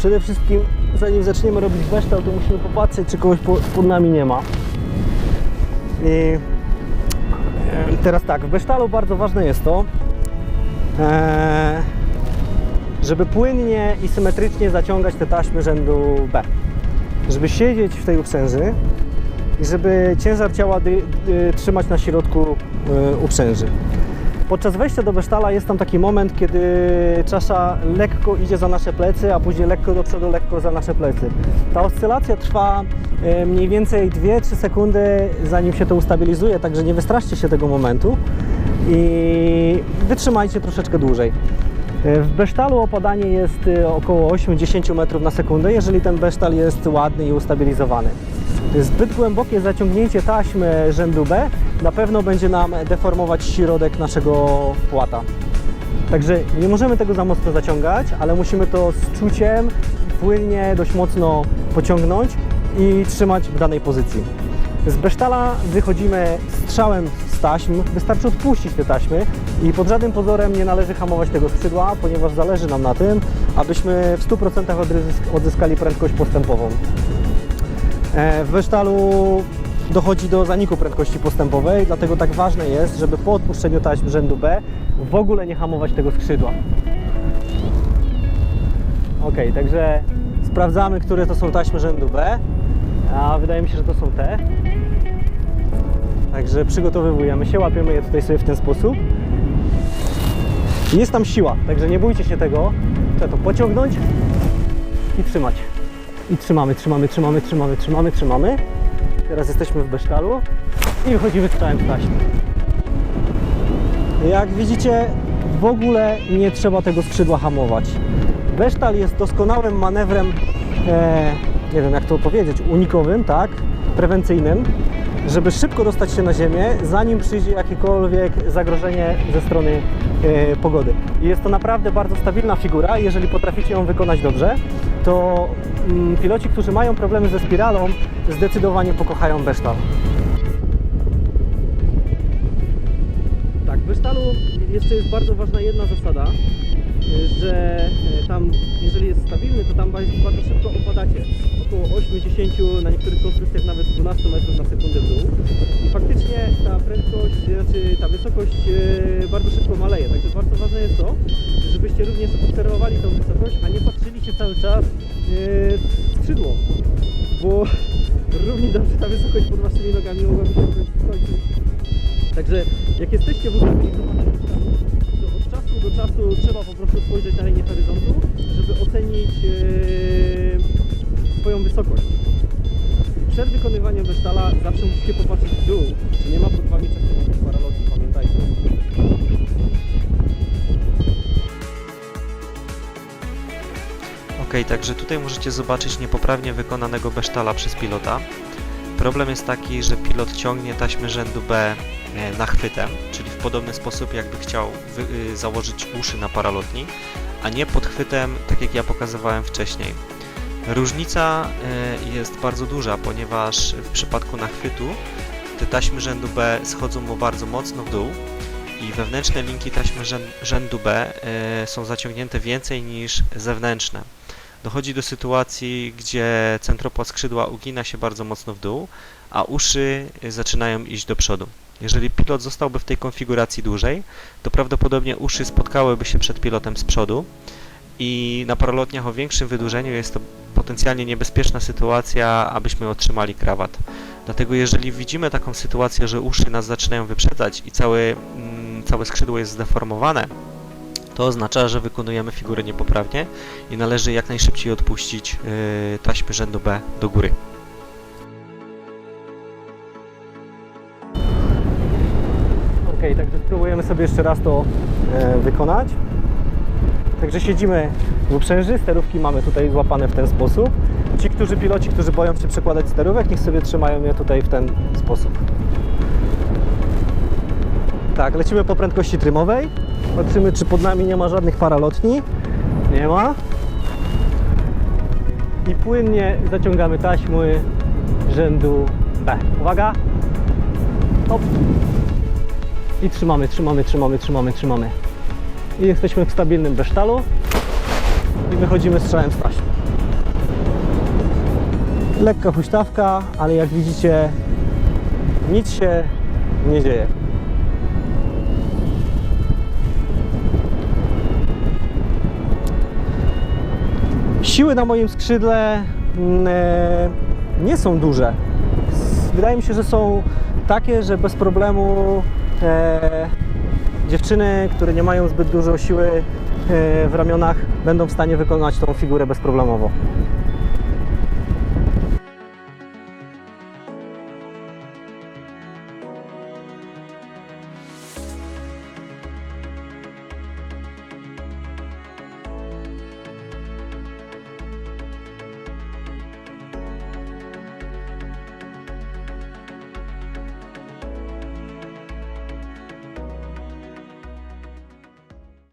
Przede wszystkim, zanim zaczniemy robić beształ, to musimy popatrzeć, czy kogoś po, pod nami nie ma. I teraz tak, w besztalu bardzo ważne jest to, e, żeby płynnie i symetrycznie zaciągać te taśmy rzędu B. Żeby siedzieć w tej uprzęży i żeby ciężar ciała trzymać na środku e, uprzęży. Podczas wejścia do besztala jest tam taki moment, kiedy czasza lekko idzie za nasze plecy, a później lekko do przodu, lekko za nasze plecy. Ta oscylacja trwa e, mniej więcej 2-3 sekundy, zanim się to ustabilizuje, także nie wystraszcie się tego momentu i wytrzymajcie troszeczkę dłużej. E, W besztalu opadanie jest e, około 8-10 metrów na sekundę, jeżeli ten besztal jest ładny i ustabilizowany. Zbyt głębokie zaciągnięcie taśmy rzędu B na pewno będzie nam deformować środek naszego płata. Także nie możemy tego za mocno zaciągać, ale musimy to z czuciem płynnie, dość mocno pociągnąć i trzymać w danej pozycji. Z besztala wychodzimy strzałem z taśm, wystarczy odpuścić te taśmy i pod żadnym pozorem nie należy hamować tego skrzydła, ponieważ zależy nam na tym, abyśmy w 100% odzysk- odzyskali prędkość postępową. E, W besztalu dochodzi do zaniku prędkości postępowej, dlatego tak ważne jest, żeby po odpuszczeniu taśm rzędu B w ogóle nie hamować tego skrzydła. Ok, także sprawdzamy, które to są taśmy rzędu B, a wydaje mi się, że to są te. Także przygotowujemy się, łapiemy je tutaj sobie w ten sposób. Jest tam siła, także nie bójcie się tego. Trzeba to pociągnąć i trzymać. I trzymamy, trzymamy, trzymamy, trzymamy, trzymamy, trzymamy. Teraz jesteśmy w besztalu i wychodzimy z całym. Jak widzicie, w ogóle nie trzeba tego skrzydła hamować. Besztal jest doskonałym manewrem, e, nie wiem jak to powiedzieć, unikowym, tak, prewencyjnym, żeby szybko dostać się na ziemię, zanim przyjdzie jakiekolwiek zagrożenie ze strony e, pogody. Jest to naprawdę bardzo stabilna figura. Jeżeli potraficie ją wykonać dobrze, to mm, piloci, którzy mają problemy ze spiralą, zdecydowanie pokochają besztal. Tak, w besztalu jeszcze jest bardzo ważna jedna zasada, że e, tam, jeżeli jest stabilny, to tam bardzo szybko opadacie. Około 8-10, na niektórych konstrukcjach nawet 12 metrów na sekundę w dół. I faktycznie ta prędkość, znaczy ta wysokość e, bardzo szybko maleje. Także bardzo ważne jest to, żebyście również obserwowali tą wysokość, a nie patrzyli się cały czas e, w skrzydło. Bo równie dobrze ta wysokość pod waszymi nogami mogłaby się końcu. Także jak jesteście w to od czasu trzeba po prostu spojrzeć na linię horyzontu, żeby ocenić e, swoją wysokość. Przed wykonywaniem besztala zawsze musicie popatrzeć w dół, czy nie ma pod wami czasem jakiejś paralogii, pamiętajcie. Ok, także tutaj możecie zobaczyć niepoprawnie wykonanego besztala przez pilota. Problem jest taki, że pilot ciągnie taśmy rzędu B nachwytem, czyli w podobny sposób jakby chciał y, założyć uszy na paralotni, a nie podchwytem, tak jak ja pokazywałem wcześniej. Różnica e, jest bardzo duża, ponieważ w przypadku nachwytu te taśmy rzędu B schodzą mu bardzo mocno w dół i wewnętrzne linki taśmy rzę- rzędu B e, są zaciągnięte więcej niż zewnętrzne. Dochodzi do sytuacji, gdzie centropłat skrzydła ugina się bardzo mocno w dół, a uszy zaczynają iść do przodu. Jeżeli pilot zostałby w tej konfiguracji dłużej, to prawdopodobnie uszy spotkałyby się przed pilotem z przodu i na paralotniach o większym wydłużeniu jest to potencjalnie niebezpieczna sytuacja, abyśmy otrzymali krawat. Dlatego jeżeli widzimy taką sytuację, że uszy nas zaczynają wyprzedzać i cały, mm, całe skrzydło jest zdeformowane, to oznacza, że wykonujemy figurę niepoprawnie i należy jak najszybciej odpuścić yy, taśmy rzędu B do góry. Ok, także spróbujemy sobie jeszcze raz to e, wykonać. Także siedzimy w uprzęży, sterówki mamy tutaj złapane w ten sposób. Ci, którzy piloci, którzy boją się przekładać sterówek, niech sobie trzymają je tutaj w ten sposób. Tak, lecimy po prędkości trymowej. Patrzymy, czy pod nami nie ma żadnych paralotni. Nie ma. I płynnie zaciągamy taśmy rzędu B. Uwaga! Hop. I trzymamy, trzymamy, trzymamy, trzymamy, trzymamy. I jesteśmy w stabilnym besztalu. i wychodzimy strzałem z taśmy. Lekka huśtawka, ale jak widzicie nic się nie dzieje. Siły na moim skrzydle mm, e, nie są duże. Wydaje mi się, że są takie, że bez problemu e, dziewczyny, które nie mają zbyt dużo siły e, w ramionach, będą w stanie wykonać tą figurę bezproblemowo.